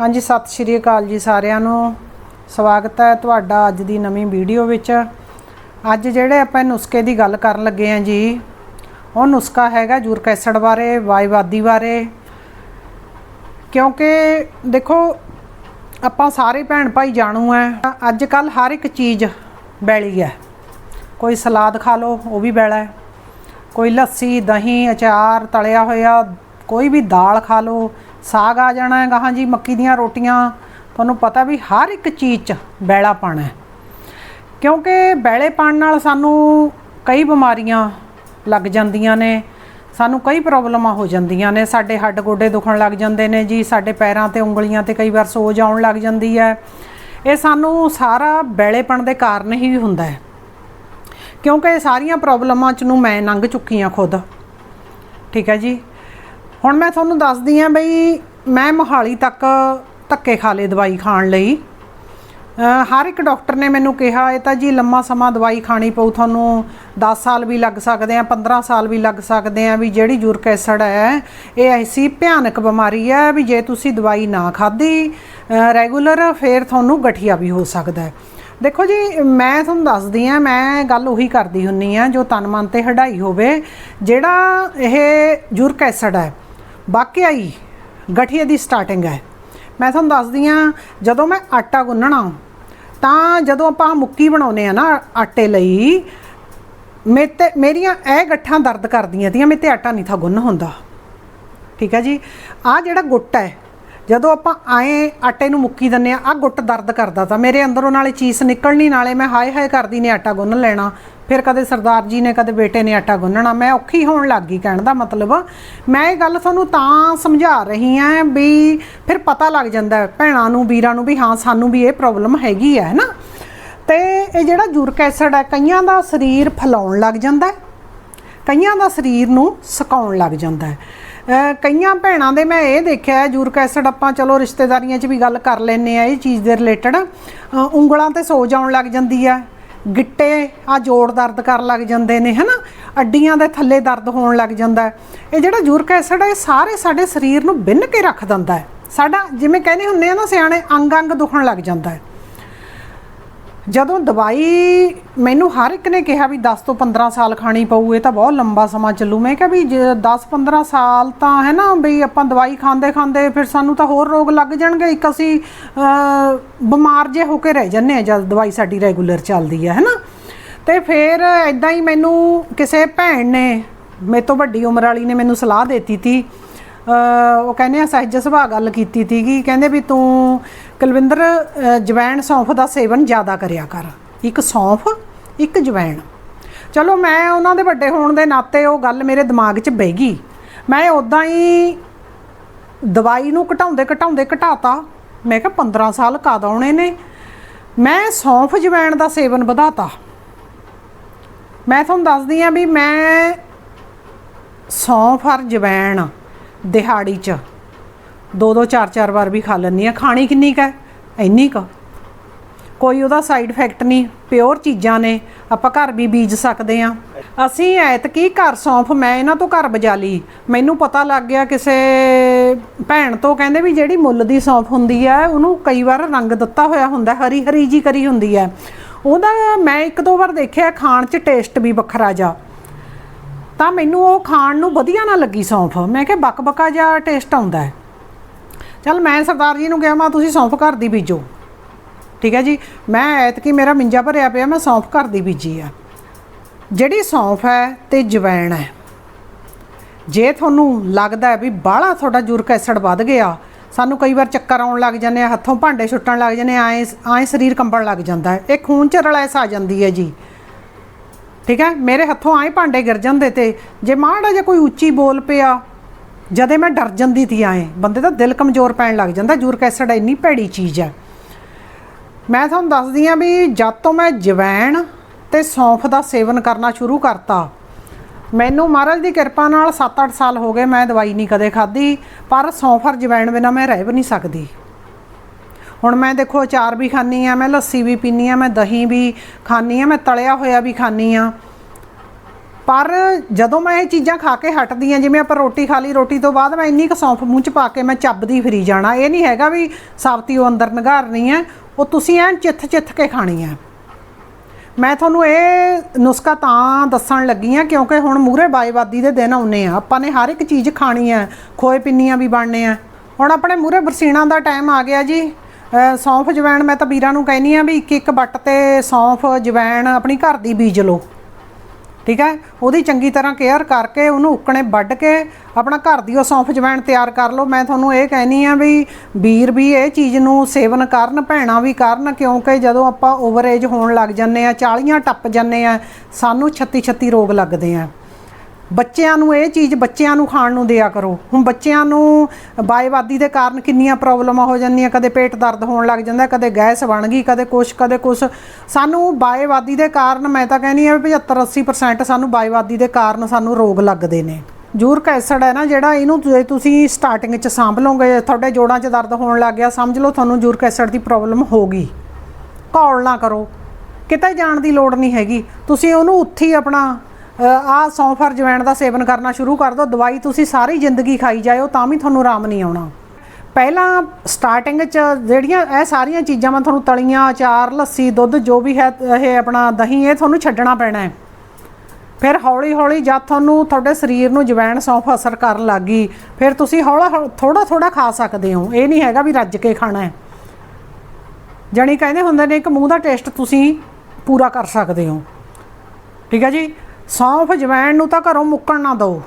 ਹਾਂਜੀ, ਸਤਿ ਸ਼੍ਰੀ ਅਕਾਲ ਜੀ ਸਾਰਿਆਂ ਨੂੰ। ਸਵਾਗਤ ਹੈ ਤੁਹਾਡਾ ਅੱਜ ਦੀ ਨਵੀਂ ਵੀਡੀਓ ਵਿੱਚ। ਅੱਜ ਜਿਹੜੇ ਆਪਾਂ ਨੁਸਖੇ ਦੀ ਗੱਲ ਕਰਨ ਲੱਗੇ ਆਂ ਜੀ, ਉਹ ਨੁਸਖਾ ਹੈਗਾ ਯੂਰਿਕ ਐਸਿਡ ਬਾਰੇ, ਵਾਈਵਾਦੀ ਬਾਰੇ। ਕਿਉਂਕਿ ਦੇਖੋ, ਆਪਾਂ ਸਾਰੇ ਭੈਣ ਭਾਈ ਜਾਣੂ ਹੈ ਅੱਜ ਕੱਲ ਹਰ ਇੱਕ ਚੀਜ਼ ਬੈਲੀ ਹੈ। ਕੋਈ ਸਲਾਦ ਖਾ ਲਓ, ਉਹ ਵੀ ਬੈਲਾ ਕੋਈ ਲੱਸੀ, ਦਹੀਂ, ਅਚਾਰ, ਤਲਿਆ ਹੋਇਆ, ਕੋਈ ਵੀ ਦਾਲ ਖਾ ਲਓ ਸਾਗ ਆ ਜਾਣਾ ਹੈ ਗਾਹਾਂ ਜੀ ਮੱਕੀ ਦੀਆਂ ਰੋਟੀਆਂ। ਤੁਹਾਨੂੰ ਪਤਾ ਵੀ ਹਰ ਇੱਕ ਚੀਜ਼ 'ਚ ਬੈਲਾ ਪਾਣਾ ਹੈ। ਕਿਉਂਕਿ ਬੈਲੇ ਪਾਣ ਨਾਲ ਸਾਨੂੰ ਕਈ ਬਿਮਾਰੀਆਂ ਲੱਗ ਜਾਂਦੀਆਂ ਨੇ, ਸਾਨੂੰ ਕਈ ਪ੍ਰੋਬਲਮਾਂ ਹੋ ਜਾਂਦੀਆਂ ਨੇ। ਸਾਡੇ ਹੱਡ ਗੋਡੇ ਦੁਖਣ ਲੱਗ ਜਾਂਦੇ ਨੇ ਜੀ, ਸਾਡੇ ਪੈਰਾਂ ਤੇ ਉਂਗਲੀਆਂ ਤੇ ਕਈ ਵਾਰ ਸੋਜ ਆਉਣ ਲੱਗ ਜਾਂਦੀ ਹੈ। ਇਹ ਸਾਨੂੰ ਸਾਰਾ ਬੈਲੇਪਣ ਦੇ ਕਾਰਨ ਹੀ ਹੁੰਦਾ ਹੈ। ਕਿਉਂਕਿ ਇਹ ਸਾਰੀਆਂ ਪ੍ਰੋਬਲਮਾਂ ਚ ਨੂੰ ਮੈਂ ਲੰਘ ਚੁੱਕੀ ਹਾਂ ਖੁਦ। ਠੀਕ ਹੈ ਜੀ? ਹੁਣ ਮੈਂ ਤੁਹਾਨੂੰ ਦੱਸਦੀ ਹਾਂ ਬਈ ਮੈਂ ਮੋਹਾਲੀ ਤੱਕ ਧੱਕੇ ਖਾ ਲਏ ਦਵਾਈ ਖਾਣ ਲਈ। ਹਰ ਇੱਕ ਡਾਕਟਰ ਨੇ ਮੈਨੂੰ ਕਿਹਾ, ਇਹ ਤਾਂ ਜੀ ਲੰਮਾ ਸਮਾਂ ਦਵਾਈ ਖਾਣੀ ਪਊ, ਤੁਹਾਨੂੰ 10 ਸਾਲ ਵੀ ਲੱਗ ਸਕਦੇ ਆ 15 ਸਾਲ ਵੀ ਲੱਗ ਸਕਦੇ ਆ ਵੀ ਜਿਹੜੀ ਯੂਰਿਕ ਐਸਿਡ ਹੈ, ਇਹ ਐਸੀ ਭਿਆਨਕ ਬਿਮਾਰੀ ਹੈ ਵੀ ਜੇ ਤੁਸੀਂ ਦਵਾਈ ਨਾ ਖਾਧੀ ਰੈਗੂਲਰ ਫਿਰ ਤੁਹਾਨੂੰ ਗਠੀਆ ਵੀ ਹੋ ਸਕਦਾ ਹੈ। ਦੇਖੋ ਜੀ, ਮੈਂ ਤੁਹਾਨੂੰ ਦੱਸਦੀ ਆ ਮੈਂ ਗੱਲ ਉਹੀ ਕਰਦੀ ਹੁੰਨੀ ਆ ਜੋ ਤਨ ਮਨ ਤੇ ਹਢਾਈ ਹੋਵੇ, ਜਿਹੜਾ ਇਹ ਯੂਰਿਕ ਐਸਿਡ ਹੈ ਵਾਕਿਆ ਹੀ ਗਠੀਏ ਦੀ ਸਟਾਰਟਿੰਗ ਹੈ। ਮੈਂ ਤੁਹਾਨੂੰ ਦੱਸਦੀ ਆ ਜਦੋਂ ਮੈਂ ਆਟਾ ਗੁੰਨਣਾ, ਤਾਂ ਜਦੋਂ ਆਪਾਂ ਮੁੱਕੀ ਬਣਾਉਨੇ ਆ ਨਾ ਆਟੇ ਲਈ, ਮੇ ਤੇ ਮੇਰੀਆਂ ਇਹ ਗੱਠਾਂ ਦਰਦ ਕਰਦੀਆਂ ਤੀਆਂ ਮੇਰੇ ਤੇ ਆਟਾ ਨਹੀਂ ਥਾ ਗੁੰਨ ਹੁੰਦਾ। ਠੀਕ ਹੈ ਜੀ? ਆ ਜਿਹੜਾ ਗੁੱਟ ਹੈ ਜਦੋਂ ਆਪਾਂ ਆਏ ਆਟੇ ਨੂੰ ਮੁੱਕੀ ਦਿੰਨੇ ਆ ਆ ਗੁੱਟ ਦਰਦ ਕਰਦਾ ਤਾਂ ਮੇਰੇ ਅੰਦਰੋਂ ਨਾਲੇ ਚੀਸ ਨਿਕਲਣੀ, ਨਾਲੇ ਮੈਂ ਹਾਏ ਹਾਏ ਕਰਦੀ ਨੇ ਆਟਾ ਗੁੰਨ ਲੈਣਾ। ਫਿਰ ਕਦੇ ਸਰਦਾਰ ਜੀ ਨੇ, ਕਦੇ ਬੇਟੇ ਨੇ ਆਟਾ ਗੁੰਨਣਾ। ਮੈਂ ਔਖੀ ਹੋਣ ਲੱਗ ਗਈ ਕਹਿਣ ਦਾ ਮਤਲਬ। ਮੈਂ ਇਹ ਗੱਲ ਤੁਹਾਨੂੰ ਤਾਂ ਸਮਝਾ ਰਹੀ ਆਂ ਵੀ ਫਿਰ ਪਤਾ ਲੱਗ ਜਾਂਦਾ ਭੈਣਾਂ ਨੂੰ, ਵੀਰਾਂ ਨੂੰ ਵੀ ਹਾਂ, ਸਾਨੂੰ ਵੀ ਇਹ ਪ੍ਰੋਬਲਮ ਹੈਗੀ ਹੈ ਨਾ? ਤੇ ਇਹ ਜਿਹੜਾ ਯੂਰਿਕ ਐਸਿਡ ਹੈ, ਕਈਆਂ ਦਾ ਸਰੀਰ ਫਲਾਉਣ ਲੱਗ ਜਾਂਦਾ ਕਈਆਂ ਦਾ ਸਰੀਰ ਨੂੰ ਸੁਕਾਉਣ ਲੱਗ ਜਾਂਦਾ ਹੈ। ਕਈਆਂ ਭੈਣਾਂ ਦੇ ਮੈਂ ਇਹ ਦੇਖਿਆ ਯੂਰਿਕ ਐਸਿਡ ਆਪਾਂ ਚਲੋ ਰਿਸ਼ਤੇਦਾਰੀਆਂ 'ਚ ਵੀ ਗੱਲ ਕਰ ਲੈਨੇ ਆ ਇਹ ਚੀਜ਼ ਦੇ ਰਿਲੇਟਡ। ਉਂਗਲਾਂ ਤੇ ਸੋਜ ਆਉਣ ਲੱਗ ਜਾਂਦੀ ਆ ਗਿੱਟੇ ਆ ਜੋੜ ਦਰਦ ਕਰਨ ਲੱਗ ਜਾਂਦੇ ਨੇ, ਹਨਾ? ਅੱਡੀਆਂ ਦੇ ਥੱਲੇ ਦਰਦ ਹੋਣ ਲੱਗ ਜਾਂਦਾ ਇਹ ਜਿਹੜਾ ਯੂਰਿਕ ਐਸਿਡ ਇਹ ਸਾਰੇ ਸਾਡੇ ਸਰੀਰ ਨੂੰ ਬਿੰਨ ਕੇ ਰੱਖ ਦਿੰਦਾ ਹੈ। ਸਾਡਾ ਜਿਵੇਂ ਕਹਿੰਦੇ ਹੁੰਦੇ ਆ ਨਾ ਸਿਆਣੇ ਅੰਗ ਅੰਗ ਦੁਖਣ ਲੱਗ ਜਾਂਦਾ ਹੈ। ਜਦੋਂ ਦਵਾਈ ਮੈਨੂੰ ਹਰ ਇੱਕ ਨੇ ਕਿਹਾ ਵੀ 10 ਤੋਂ 15 ਸਾਲ ਖਾਣੀ ਪਊ, ਇਹ ਤਾਂ ਬਹੁਤ ਲੰਬਾ ਸਮਾਂ ਚੱਲੂ। ਮੈਂ ਕਿਹਾ ਵੀ 10 15 ਸਾਲ ਤਾਂ ਹੈ ਨਾ ਵੀ ਆਪਾਂ ਦਵਾਈ ਖਾਂਦੇ ਖਾਂਦੇ ਫਿਰ ਸਾਨੂੰ ਤਾਂ ਹੋਰ ਰੋਗ ਲੱਗ ਜਾਣਗੇ। ਇੱਕ ਅਸੀਂ ਬਿਮਾਰ ਜੇ ਹੋ ਕੇ ਰਹਿ ਜੰਨੇ ਆ ਜਦ ਦਵਾਈ ਸਾਡੀ ਰੈਗੂਲਰ ਚੱਲਦੀ ਹੈ ਹੈ ਨਾ? ਤੇ ਫਿਰ ਐਦਾਂ ਹੀ ਮੈਨੂੰ ਕਿਸੇ ਭੈਣ ਨੇ, ਮੇਰੇ ਤੋਂ ਵੱਡੀ ਉਮਰ ਵਾਲੀ ਨੇ ਮੈਨੂੰ ਸਲਾਹ ਦਿੱਤੀ ਤੀ ਉਹ ਕਹਿੰਦੇ ਆ, ਸਹਿਜ ਸੁਭਾਅ ਗੱਲ ਕੀਤੀ ਤੀਗੀ ਕਹਿੰਦੇ ਵੀ ਤੂੰ ਕੁਲਵਿੰਦਰ ਜਵੈਣ ਸੌਂਫ ਦਾ ਸੇਵਨ ਜ਼ਿਆਦਾ ਕਰਿਆ ਕਰ। ਇੱਕ ਸੌਂਫ, ਇੱਕ ਜਵੈਣ। ਚਲੋ, ਮੈਂ ਉਹਨਾਂ ਦੇ ਵੱਡੇ ਹੋਣ ਦੇ ਨਾਤੇ ਉਹ ਗੱਲ ਮੇਰੇ ਦਿਮਾਗ 'ਚ ਬਹਿ ਗਈ। ਮੈਂ ਉਦਾਂ ਹੀ ਦਵਾਈ ਨੂੰ ਘਟਾਉਂਦੇ ਘਟਾਉਂਦੇ ਘਟਾਤਾ। ਮੈਂ ਕਿਹਾ 15 ਸਾਲ ਕਦ ਆਉਣੇ ਨੇ? ਮੈਂ ਸੌਂਫ, ਜਵੈਣ ਦਾ ਸੇਵਨ ਵਧਾਤਾ। ਮੈਂ ਤੁਹਾਨੂੰ ਦੱਸਦੀ ਆ ਵੀ ਮੈਂ ਸੌਂਫ ਹਰ ਜਵੈਣ ਦਿਹਾੜੀ 'ਚ। ਦੋ ਦੋ ਚਾਰ ਚਾਰ ਵਾਰ ਵੀ ਖਾ ਲੈਂਦੀ ਆ ਖਾਣੀ ਕਿੰਨੀ ਕੁ ਹੈ? ਇੰਨੀ ਕੁ। ਕੋਈ ਉਹਦਾ ਸਾਈਡ ਇਫੈਕਟ ਨਹੀਂ। ਪਿਓਰ ਚੀਜ਼ਾਂ ਨੇ। ਆਪਾਂ ਘਰ ਵੀ ਬੀਜ ਸਕਦੇ ਆ ਅਸੀਂ ਐਤਕੀ ਘਰ ਸੌਂਫ, ਮੈਂ ਇਹਨਾਂ ਤੋਂ ਘਰ ਬਜਾ ਲਈ। ਮੈਨੂੰ ਪਤਾ ਲੱਗ ਗਿਆ ਕਿਸੇ ਭੈਣ ਤੋਂ, ਕਹਿੰਦੇ ਵੀ ਜਿਹੜੀ ਮੁੱਲ ਦੀ ਸੌਂਫ ਹੁੰਦੀ ਹੈ ਉਹਨੂੰ ਕਈ ਵਾਰ ਰੰਗ ਦਿੱਤਾ ਹੋਇਆ ਹੁੰਦਾ ਹਰੀ ਹਰੀ ਜੀ ਕਰੀ ਹੁੰਦੀ ਹੈ ਉਹਦਾ ਮੈਂ ਇੱਕ ਦੋ ਵਾਰ ਦੇਖਿਆ, ਖਾਣ 'ਚ ਟੇਸਟ ਵੀ ਵੱਖਰਾ ਜਾ ਤਾਂ ਮੈਨੂੰ ਉਹ ਖਾਣ ਨੂੰ ਵਧੀਆ ਨਾ ਲੱਗੀ ਸੌਂਫ। ਮੈਂ ਕਿਹਾ ਬੱਕ ਬੱਕਾ ਜਿਹਾ ਟੇਸਟ ਆਉਂਦਾ ਹੈ। ਚਲ ਮੈਂ ਸਰਦਾਰ ਜੀ ਨੂੰ ਕਿਹਾ, ਮੈਂ, ਤੁਸੀਂ ਸੌਂਫ ਘਰ ਦੀ ਬੀਜੋ। ਠੀਕ ਹੈ ਜੀ? ਮੈਂ ਐਤਕੀ ਮੇਰਾ ਮਿੰਜਾ ਭਰਿਆ ਪਿਆ, ਮੈਂ ਸੌਂਫ ਘਰ ਦੀ ਬੀਜੀ ਆ। ਜਿਹੜੀ ਸੌਂਫ ਹੈ ਤੇ ਜਵੈਣ ਹੈ। ਜੇ ਤੁਹਾਨੂੰ ਲੱਗਦਾ ਵੀ ਬਾਹਲਾ ਤੁਹਾਡਾ ਯੂਰਿਕ ਐਸਿਡ ਵੱਧ ਗਿਆ, ਸਾਨੂੰ ਕਈ ਵਾਰ ਚੱਕਰ ਆਉਣ ਲੱਗ ਜਾਂਦੇ ਆ, ਹੱਥੋਂ ਭਾਂਡੇ ਛੁੱਟਣ ਲੱਗ ਜਾਂਦੇ ਆ, ਐ ਐ ਸਰੀਰ ਕੰਬਣ ਲੱਗ ਜਾਂਦਾ ਹੈ। ਇਹ ਖੂਨ ਚ ਰਲੈਸ ਆ ਜਾਂਦੀ ਹੈ ਜੀ। ਠੀਕ ਹੈ? ਮੇਰੇ ਹੱਥੋਂ ਆਏ ਭਾਂਡੇ ਗਿਰ ਜਾਂਦੇ ਤੇ ਜੇ ਮਾੜਾ ਜੇ ਕੋਈ ਉੱਚੀ ਬੋਲ ਪਿਆ, ਜਦੇ ਮੈਂ ਡਰ ਜਾਂਦੀ ਤੀ ਆਏ। ਬੰਦੇ ਦਾ ਦਿਲ ਕਮਜ਼ੋਰ ਪੈਣ ਲੱਗ ਜਾਂਦਾ ਯੂਰਿਕ ਐਸਿਡ ਇੰਨੀ ਭੈੜੀ ਚੀਜ਼ ਹੈ। ਮੈਂ ਤੁਹਾਨੂੰ ਦੱਸਦੀ ਆ ਵੀ ਜਦ ਤੋਂ ਮੈਂ ਜਵੈਣ ਤੇ ਸੌਂਫ ਦਾ ਸੇਵਨ ਕਰਨਾ ਸ਼ੁਰੂ ਕਰਤਾ, ਮੈਨੂੰ ਮਹਾਰਾਜ ਦੀ ਕਿਰਪਾ ਨਾਲ 7-8 ਸਾਲ ਹੋ ਗਏ ਮੈਂ ਦਵਾਈ ਨਹੀਂ ਕਦੇ ਖਾਧੀ, ਪਰ ਸੌਂਫ ਔਰ ਜਵੈਣ ਬਿਨਾ ਮੈਂ ਰਹਿ ਵੀ ਨਹੀਂ ਸਕਦੀ। ਹੁਣ ਮੈਂ ਦੇਖੋ ਅਚਾਰ ਵੀ ਖਾਣੀ ਆ ਮੈਂ ਲੱਸੀ ਵੀ ਪੀਨੀ ਆ ਮੈਂ ਦਹੀਂ ਵੀ ਖਾਣੀ ਆ ਮੈਂ ਤਲਿਆ ਹੋਇਆ ਵੀ ਖਾਣੀ ਆ ਪਰ ਜਦੋਂ ਮੈਂ ਇਹ ਚੀਜ਼ਾਂ ਖਾ ਕੇ ਹਟਦੀ ਆ ਜਿਵੇਂ ਆਪਾਂ ਰੋਟੀ ਖਾ ਲਈ, ਰੋਟੀ ਤੋਂ ਬਾਅਦ ਮੈਂ ਇੰਨੀ ਕੁ ਸੌਂਫ ਮੂੰਹ ਚ ਪਾ ਕੇ ਮੈਂ ਚੱਬਦੀ ਫਰੀ ਜਾਣਾ। ਇਹ ਨਹੀਂ ਹੈਗਾ ਵੀ ਸਾਬਤੀ ਉਹ ਅੰਦਰ ਨਗਾਰਨੀ ਹੈ, ਉਹ ਤੁਸੀਂ ਐਨ ਚਿੱਥ ਚਿੱਥ ਕੇ ਖਾਣੀ ਹੈ। ਮੈਂ ਤੁਹਾਨੂੰ ਇਹ ਨੁਸਖਾ ਤਾਂ ਦੱਸਣ ਲੱਗੀ ਆ ਕਿਉਂਕਿ ਹੁਣ ਮੂਰੇ ਬਾਈਵਾਦੀ ਦੇ ਦਿਨ ਆਉਨੇ ਆ। ਆਪਾਂ ਨੇ ਹਰ ਇੱਕ ਚੀਜ਼ ਖਾਣੀ ਆ ਖੋਏ ਪਿੰਨੀਆਂ ਵੀ ਬਣਨੇ ਆ। ਹੁਣ ਆਪਣੇ ਮੂਰੇ ਬਰਸੀਣਾ ਦਾ ਟਾਈਮ ਆ ਗਿਆ ਜੀ। ਸੌਂਫ ਜਵੈਣ ਮੈਂ ਤਾਂ ਵੀਰਾਂ ਨੂੰ ਕਹਿੰਨੀ ਆ ਵੀ ਇੱਕ ਇੱਕ ਬੱਟ ਤੇ ਸੌਂਫ ਜਵੈਣ ਆਪਣੀ ਘਰ ਦੀ ਬੀਜ ਲਓ। ਠੀਕ ਹੈ? ਉਹਦੀ ਚੰਗੀ ਤਰ੍ਹਾਂ ਕੇਅਰ ਕਰਕੇ ਉਹਨੂੰ ਉੱਕਣੇ ਵੱਢ ਕੇ ਆਪਣਾ ਘਰ ਦੀ ਉਹ ਸੌਂਫ ਜਵੈਣ ਤਿਆਰ ਕਰ ਲਓ। ਮੈਂ ਤੁਹਾਨੂੰ ਇਹ ਕਹਿਨੀ ਆ ਵੀ ਵੀਰ ਵੀ ਇਹ ਚੀਜ਼ ਨੂੰ ਸੇਵਨ ਕਰਨ, ਭੈਣਾਂ ਵੀ ਕਰਨ, ਕਿਉਂਕਿ ਜਦੋਂ ਆਪਾਂ ਓਵਰ ਏਜ ਹੋਣ ਲੱਗ ਜੰਨੇ ਆ 40 ਟੱਪ ਜੰਨੇ ਆ ਸਾਨੂੰ 36 36 ਰੋਗ ਲੱਗਦੇ ਆ। ਬੱਚਿਆਂ ਨੂੰ ਇਹ ਚੀਜ਼ ਬੱਚਿਆਂ ਨੂੰ ਖਾਣ ਨੂੰ ਦਿਆ ਕਰੋ। ਹੁਣ ਬੱਚਿਆਂ ਨੂੰ ਬਾਈਵਾਦੀ ਦੇ ਕਾਰਨ ਕਿੰਨੀਆਂ ਪ੍ਰੋਬਲਮਾਂ ਹੋ ਜਾਂਦੀਆਂ, ਕਦੇ ਪੇਟ ਦਰਦ ਹੋਣ ਲੱਗ ਜਾਂਦਾ, ਕਦੇ ਗੈਸ ਬਣ ਗਈ, ਕਦੇ ਕੁਛ ਕਦੇ ਕੁਛ। ਸਾਨੂੰ ਬਾਈਵਾਦੀ ਦੇ ਕਾਰਨ ਮੈਂ ਤਾਂ ਕਹਿੰਦੀ ਆ ਵੀ 75 80% ਸਾਨੂੰ ਬਾਈਵਾਦੀ ਦੇ ਕਾਰਨ ਸਾਨੂੰ ਰੋਗ ਲੱਗਦੇ ਨੇ। ਜੂਰਕ ਐਸਿਡ ਹੈ ਨਾ ਜਿਹੜਾ ਇਹਨੂੰ ਜੇ ਤੁਸੀਂ ਸਟਾਰਟਿੰਗ 'ਚ ਸਾਂਭ ਲਓਗੇ ਤੁਹਾਡੇ ਜੋੜਾਂ 'ਚ ਦਰਦ ਹੋਣ ਲੱਗ ਗਿਆ, ਸਮਝ ਲਓ ਤੁਹਾਨੂੰ ਜੂਰਕ ਐਸਿਡ ਦੀ ਪ੍ਰੋਬਲਮ ਹੋ ਗਈ। ਘੌਲ ਨਾ ਕਰੋ। ਕਿਤੇ ਜਾਣ ਦੀ ਲੋੜ ਨਹੀਂ ਹੈਗੀ। ਤੁਸੀਂ ਉਹਨੂੰ ਉੱਥੇ ਹੀ ਆਪਣਾ ਆ ਸੌਂਫਰ ਜਵੈਣ ਦਾ ਸੇਵਨ ਕਰਨਾ ਸ਼ੁਰੂ ਕਰ ਦਿਓ। ਦਵਾਈ ਤੁਸੀਂ ਸਾਰੀ ਜ਼ਿੰਦਗੀ ਖਾਈ ਜਾਇਓ, ਤਾਂ ਵੀ ਤੁਹਾਨੂੰ ਆਰਾਮ ਨਹੀਂ ਆਉਣਾ। ਪਹਿਲਾਂ ਸਟਾਰਟਿੰਗ 'ਚ ਜਿਹੜੀਆਂ ਇਹ ਸਾਰੀਆਂ ਚੀਜ਼ਾਂ ਮੈਂ ਤੁਹਾਨੂੰ ਤਲੀਆਂ, ਅਚਾਰ, ਲੱਸੀ, ਦੁੱਧ, ਜੋ ਵੀ ਹੈ, ਇਹ ਆਪਣਾ ਦਹੀਂ, ਇਹ ਤੁਹਾਨੂੰ ਛੱਡਣਾ ਪੈਣਾ ਹੈ। ਫਿਰ ਹੌਲੀ ਹੌਲੀ ਜਦ ਤੁਹਾਨੂੰ ਤੁਹਾਡੇ ਸਰੀਰ ਨੂੰ ਜਵੈਣ ਸੌਂਫ ਅਸਰ ਕਰਨ ਲੱਗੀ ਫਿਰ ਤੁਸੀਂ ਹੌਲਾ ਥੋੜਾ ਥੋੜਾ ਖਾ ਸਕਦੇ ਹੋ। ਇਹ ਨਹੀਂ ਹੈਗਾ ਵੀ ਰੱਜ ਕੇ ਖਾਣਾ ਹੈ। ਜਾਣੀ ਕਹਿੰਦੇ ਹੁੰਦੇ ਨੇ, ਇੱਕ ਮੂੰਹ ਦਾ ਟੇਸਟ ਤੁਸੀਂ ਪੂਰਾ ਕਰ ਸਕਦੇ ਹੋ। ਠੀਕ ਹੈ ਜੀ? ਸੌਂਫ ਜਵੈਣ ਨੂੰ ਤਾਂ ਘਰੋਂ ਮੁੱਕਣ ਨਾ ਦਿਓ।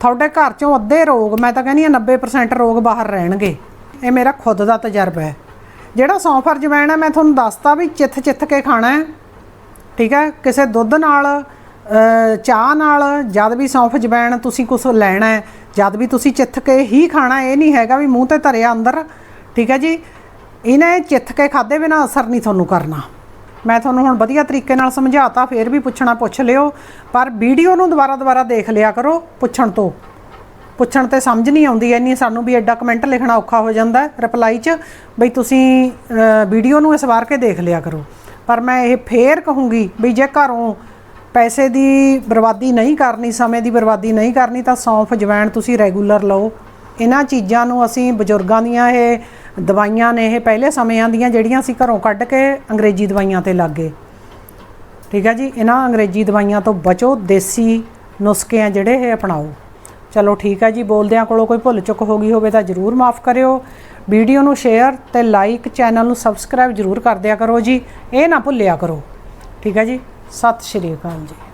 ਤੁਹਾਡੇ ਘਰ ਚੋਂ ਅੱਧੇ ਰੋਗ, ਮੈਂ ਤਾਂ ਕਹਿੰਦੀ ਹਾਂ 90% ਰੋਗ ਬਾਹਰ ਰਹਿਣਗੇ। ਇਹ ਮੇਰਾ ਖੁਦ ਦਾ ਤਜਰਬਾ ਹੈ। ਜਿਹੜਾ ਸੌਂਫਰ ਜਵੈਣ ਹੈ, ਮੈਂ ਤੁਹਾਨੂੰ ਦੱਸਤਾ ਵੀ ਚਿੱਥ ਚਿੱਥ ਕੇ ਖਾਣਾ ਹੈ। ਠੀਕ ਹੈ? ਕਿਸੇ ਦੁੱਧ ਨਾਲ ਚਾਹ ਨਾਲ, ਜਦ ਵੀ ਸੌਂਫ ਜਵੈਣ ਤੁਸੀਂ ਕੁਝ ਲੈਣਾ ਹੈ, ਜਦ ਵੀ ਤੁਸੀਂ ਚਿੱਥ ਕੇ ਹੀ ਖਾਣਾ ਇਹ ਨਹੀਂ ਹੈਗਾ ਵੀ ਮੂੰਹ ਤੇ ਧਰਿਆ ਅੰਦਰ। ਠੀਕ ਹੈ ਜੀ? ਇਹਨੇ ਚਿੱਥ ਕੇ ਖਾਦੇ ਬਿਨਾ ਅਸਰ ਨਹੀਂ ਤੁਹਾਨੂੰ ਕਰਨਾ। ਮੈਂ ਤੁਹਾਨੂੰ ਹੁਣ ਵਧੀਆ ਤਰੀਕੇ ਨਾਲ ਸਮਝਾਤਾ, ਫੇਰ ਵੀ ਪੁੱਛਣਾ ਪੁੱਛ ਲਿਓ। ਪਰ ਵੀਡੀਓ ਨੂੰ ਦੁਬਾਰਾ ਦੁਬਾਰਾ ਦੇਖ ਲਿਆ ਕਰੋ, ਪੁੱਛਣ ਤੋਂ। ਪੁੱਛਣ ਤੇ ਸਮਝ ਨਹੀਂ ਆਉਂਦੀ ਐਨੀ ਸਾਨੂੰ ਵੀ ਐਡਾ ਕਮੈਂਟ ਲਿਖਣਾ ਔਖਾ ਹੋ ਜਾਂਦਾ ਰਿਪਲਾਈ 'ਚ, ਬਈ ਤੁਸੀਂ ਵੀਡੀਓ ਨੂੰ ਇਸ ਵਾਰ ਕੇ ਦੇਖ ਲਿਆ ਕਰੋ। ਪਰ ਮੈਂ ਇਹ ਫੇਰ ਕਹੂੰਗੀ ਵੀ ਜੇ ਘਰੋਂ ਪੈਸੇ ਦੀ ਬਰਬਾਦੀ ਨਹੀਂ ਕਰਨੀ, ਸਮੇਂ ਦੀ ਬਰਬਾਦੀ ਨਹੀਂ ਕਰਨੀ, ਤਾਂ ਸੌਂਫ, ਜਵੈਣ ਤੁਸੀਂ ਰੈਗੂਲਰ ਲਓ। ਇਹਨਾਂ ਚੀਜ਼ਾਂ ਨੂੰ ਅਸੀਂ ਬਜ਼ੁਰਗਾਂ ਦੀਆਂ ਇਹ ਦਵਾਈਆਂ ਨੇ ਇਹ ਪਹਿਲੇ ਸਮਿਆਂ ਦੀਆਂ ਜਿਹੜੀਆਂ ਅਸੀਂ ਘਰੋਂ ਕੱਢ ਕੇ ਅੰਗਰੇਜ਼ੀ ਦਵਾਈਆਂ ਤੇ ਲੱਗ ਗਏ। ਠੀਕ ਹੈ ਜੀ? ਇਹਨਾਂ ਅੰਗਰੇਜ਼ੀ ਦਵਾਈਆਂ ਤੋਂ ਬਚੋ, ਦੇਸੀ ਨੁਸਖੇ ਆ ਜਿਹੜੇ ਇਹ ਅਪਣਾਓ। ਚਲੋ ਠੀਕ ਹੈ ਜੀ, ਬੋਲਦਿਆਂ ਕੋਲੋਂ ਕੋਈ ਭੁੱਲ ਚੁੱਕ ਹੋ ਗਈ ਹੋਵੇ ਤਾਂ ਜਰੂਰ ਮਾਫ ਕਰਿਓ। ਵੀਡੀਓ ਨੂੰ ਸ਼ੇਅਰ ਤੇ ਲਾਈਕ ਚੈਨਲ ਨੂੰ ਸਬਸਕ੍ਰਾਈਬ ਜਰੂਰ ਕਰ ਦਿਆ ਕਰੋ ਜੀ। ਇਹ ਨਾ ਭੁੱਲਿਆ ਕਰੋ। ਠੀਕ ਹੈ ਜੀ? ਸਤਿ ਸ਼੍ਰੀ ਅਕਾਲ ਜੀ।